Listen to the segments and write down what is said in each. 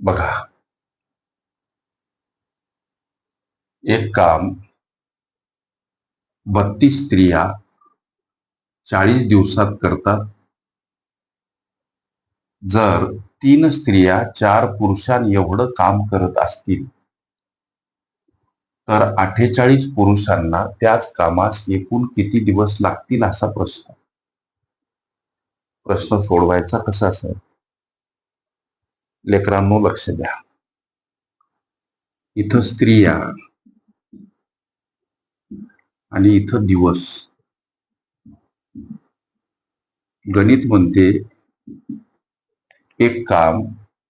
बघा. एक काम बत्तीस स्त्रिया चाळीस दिवसात करतात. जर तीन स्त्रिया चार पुरुषां एवढं काम करत असतील तर अठ्ठेचाळीस पुरुषांना त्याच कामास एकूण किती दिवस लागतील असा प्रश्न. प्रश्न सोडवायचा कसा असेल लेकरांनो लक्ष द्या. इथं स्त्रिया आणि इथं दिवस. गणित म्हणते एक काम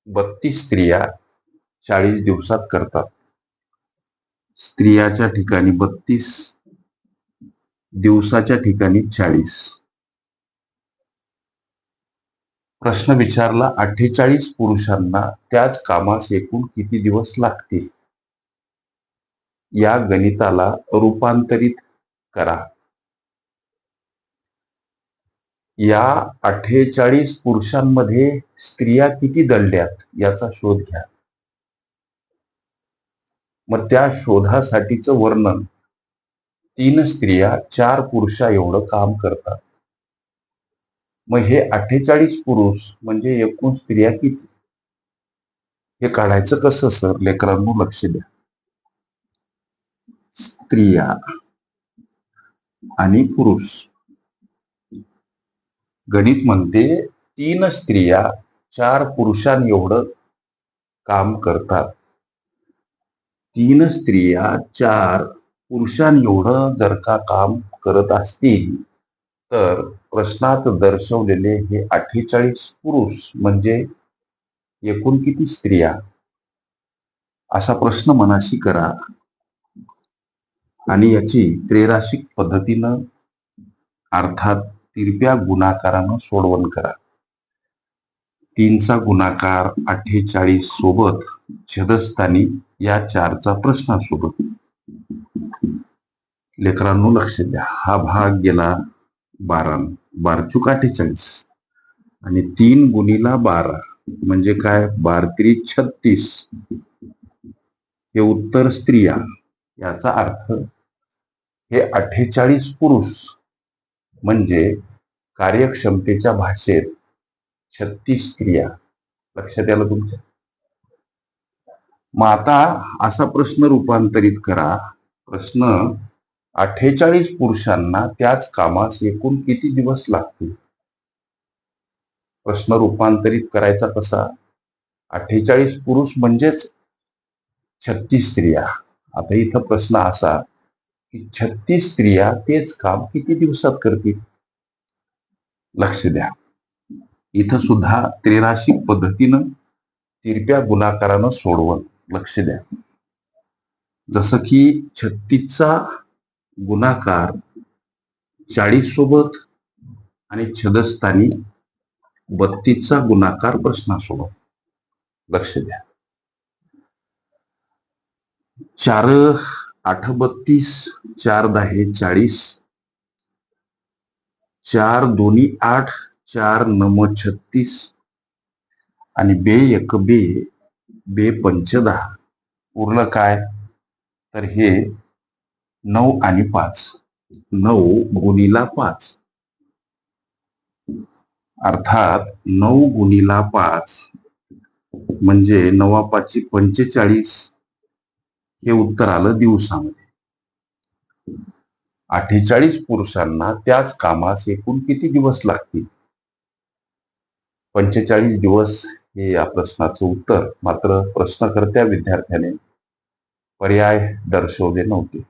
बत्तीस स्त्रिया चाळीस दिवसात करतात. स्त्रियाच्या ठिकाणी बत्तीस दिवसाच्या ठिकाणी चाळीस. प्रश्न विचारला अठ्ठेचाळीस पुरुषांना त्याच कामास एकूण किती दिवस लागतील? या गणिताला रूपांतरित करा. या अठ्ठेचाळीस पुरुषांमध्ये स्त्रिया किती दलड्यात याचा शोध घ्या. मग त्या शोधासाठीचं वर्णन. तीन स्त्रिया चार पुरुषा एवढं काम करतात. मग हे अठ्ठेचाळीस पुरुष म्हणजे एकूण स्त्रिया किती? हे काढायचं कसं सर? लेकरांनो लक्ष द्या. स्त्रिया आणि पुरुष. गणित म्हणते तीन स्त्रिया चार पुरुषां एवढं काम करतात. तीन स्त्रिया चार पुरुषां एवढं जर का काम करत असतील तर प्रश्नात दर्शवलेले हे अठ्ठेचाळीस पुरुष म्हणजे एकूण किती स्त्रिया? असा प्रश्न मनाशी करा. आणि याची त्रेराशिक पद्धतीनं अर्थात तिरप्या गुणाकारानं सोडवण करा. तीनचा गुणाकार अठ्ठेचाळीस सोबत छदस्थानी या चारचा प्रश्नासोबत. लेकरांनो लक्ष द्या. हा भाग गेला बारा बारचूक अठ्ठेचाळीस. आणि तीन गुणीला बारा म्हणजे काय? बारत्री छत्तीस. हे उत्तर स्त्रिया याचा अर्थ हे अठ्ठेचाळीस पुरुष म्हणजे कार्यक्षमतेच्या भाषेत छत्तीस स्त्रिया. लक्षात याला तुमच्या मग आता असा प्रश्न रूपांतरित करा. प्रश्न अठ्ठेचाळीस पुरुषांना त्याच कामास एकूण किती दिवस लागतील? प्रश्न रूपांतरित करायचा कसा? अठ्ठेचाळीस पुरुष म्हणजेच छत्तीस स्त्रिया. आता इथं प्रश्न असा की छत्तीस स्त्रिया तेच काम किती दिवसात करतील? लक्ष द्या. इथं सुद्धा त्रिराशिक पद्धतीनं तिरप्या गुणाकारानं सोडवण. लक्ष द्या. जसं की छत्तीसचा गुणाकार चाळीस सोबत आणि छदस्थानी बत्तीसचा गुणाकार प्रश्नासोबत लक्ष द्या. चार आठ बत्तीस चार दहा चाळीस चार दोन्ही आठ चार नम छत्तीस आणि बे एक बे बे पंच दहा पूर्ण काय? तर हे नऊ आणि पाच. नऊ गुणीला पाच. अर्थात नऊ गुणीला पाच म्हणजे नवा पाचशे पंचेचाळीस. हे उत्तर आलं दिवसामध्ये. अठ्ठेचाळीस पुरुषांना त्याच कामास एकूण किती दिवस लागतील? पंचेचाळीस दिवस हे या प्रश्नाचं उत्तर. मात्र प्रश्नकर्त्या विद्यार्थ्याने पर्याय दर्शवले नव्हते.